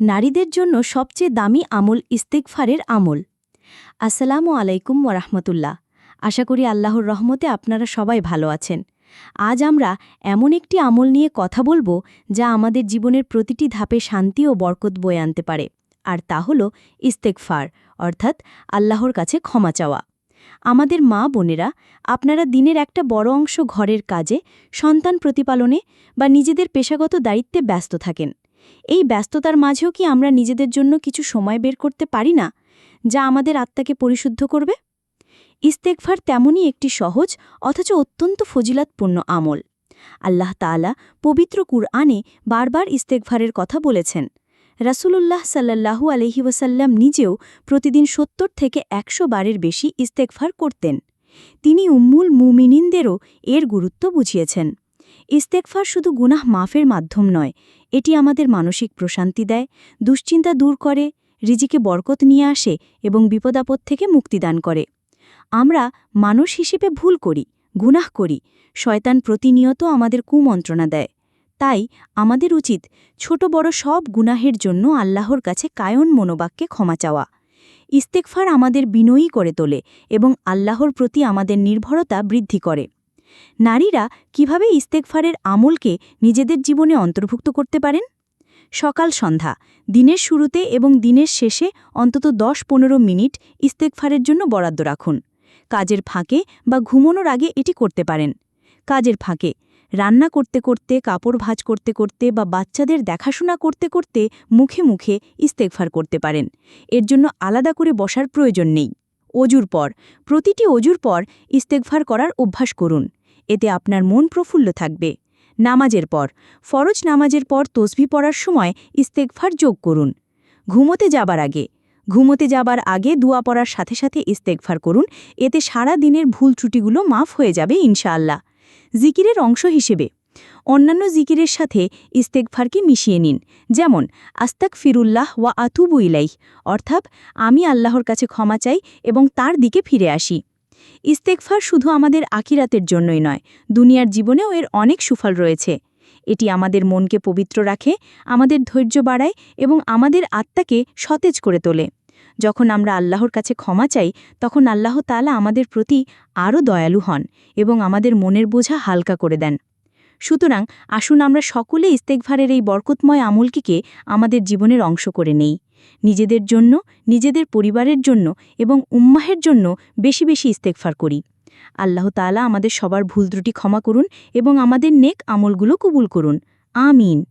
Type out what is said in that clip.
নারীদের জন্য সবচেয়ে দামি আমল ইস্তেকফারের আমল। আসসালামু আলাইকুম ওরহমতুল্লাহ আশা করি আল্লাহর রহমতে আপনারা সবাই ভালো আছেন। আজ আমরা এমন একটি আমল নিয়ে কথা বলব যা আমাদের জীবনের প্রতিটি ধাপে শান্তি ও বরকত বয়ে আনতে পারে, আর তা হল ইস্তেকফার অর্থাৎ আল্লাহর কাছে ক্ষমা চাওয়া। আমাদের মা বোনেরা, আপনারা দিনের একটা বড় অংশ ঘরের কাজে, সন্তান প্রতিপালনে বা নিজেদের পেশাগত দায়িত্বে ব্যস্ত থাকেন। এই ব্যস্ততার মাঝেও কি আমরা নিজেদের জন্য কিছু সময় বের করতে পারি না, যা আমাদের আত্মাকে পরিশুদ্ধ করবে? ইস্তেকফার তেমনই একটি সহজ অথচ অত্যন্ত ফজিলাতপূর্ণ আমল। আল্লাহ তাআলা পবিত্র কুরআনে বারবার ইস্তেকফারের কথা বলেছেন। রাসূলুল্লাহ সাল্লাল্লাহু আলহি ওয়াসাল্লাম নিজেও প্রতিদিন সত্তর থেকে একশো বারের বেশি ইস্তেকফার করতেন। তিনি উম্মুল মুমিনিনদেরও এর গুরুত্ব বুঝিয়েছেন। ইস্তেকফার শুধু গুনাহ মাফের মাধ্যম নয়, এটি আমাদের মানসিক প্রশান্তি দেয়, দুশ্চিন্তা দূর করে, রিজিকে বরকত নিয়ে আসে এবং বিপদাপদ থেকে মুক্তিদান করে। আমরা মানুষ হিসেবে ভুল করি, গুনাহ করি, শয়তান প্রতিনিয়ত আমাদের কুমন্ত্রণা দেয়। তাই আমাদের উচিত ছোট বড় সব গুনাহের জন্য আল্লাহর কাছে কায়ন মনোবাক্যে ক্ষমা চাওয়া। ইস্তেকফার আমাদের বিনয়ী করে তোলে এবং আল্লাহর প্রতি আমাদের নির্ভরতা বৃদ্ধি করে। নারীরা কীভাবে ইস্তেকফারের আমলকে নিজেদের জীবনে অন্তর্ভুক্ত করতে পারেন? সকাল সন্ধ্যা, দিনের শুরুতে এবং দিনের শেষে অন্তত দশ পনেরো মিনিট ইস্তেকফারের জন্য বরাদ্দ রাখুন। কাজের ফাঁকে বা ঘুমোনোর আগে এটি করতে পারেন। কাজের ফাঁকে, রান্না করতে করতে, কাপড় ভাজ করতে করতে বা বাচ্চাদের দেখাশোনা করতে করতে মুখে মুখে ইস্তেকফার করতে পারেন। এর জন্য আলাদা করে বসার প্রয়োজন নেই। অজুর পর, প্রতিটি অজুর পর ইস্তেকফার করার অভ্যাস করুন। এতে আপনার মন প্রফুল্ল থাকবে। নামাজের পর, ফরজ নামাজের পর তসবি পড়ার সময় ইস্তেকফার যোগ করুন। ঘুমোতে যাবার আগে, ঘুমোতে যাবার আগে দুয়া পড়ার সাথে সাথে ইস্তেকফার করুন, এতে সারা দিনের ভুল ত্রুটিগুলো মাফ হয়ে যাবে ইনশাআল্লাহ। জিকিরের অংশ হিসেবে, অন্যান্য জিকিরের সাথে ইস্তেকফারকে মিশিয়ে নিন, যেমন আস্তাক ফিরুল্লাহ ওয়া আতুবু ইলাইহ, অর্থাৎ, আমি আল্লাহর কাছে ক্ষমা চাই এবং তার দিকে ফিরে আসি। ইস্তেকফার শুধু আমাদের আকিরাতের জন্যই নয়, দুনিয়ার জীবনেও এর অনেক সুফল রয়েছে। এটি আমাদের মনকে পবিত্র রাখে, আমাদের ধৈর্য বাড়ায় এবং আমাদের আত্মাকে সতেজ করে তোলে। যখন আমরা আল্লাহর কাছে ক্ষমা চাই, তখন আল্লাহ তালা আমাদের প্রতি আরও দয়ালু হন এবং আমাদের মনের বোঝা হালকা করে দেন। সুতরাং আসুন আমরা সকলে ইস্তেকভারের এই বরকতময় আমলকিকে আমাদের জীবনের অংশ করে নেই। নিজেদের জন্য, নিজেদের পরিবারের জন্য এবং উম্মাহের জন্য বেশি বেশি ইস্তেকফার করি। আল্লাহ তালা আমাদের সবার ভুল ত্রুটি ক্ষমা করুন এবং আমাদের নেক আমলগুলো কবুল করুন। আমিন।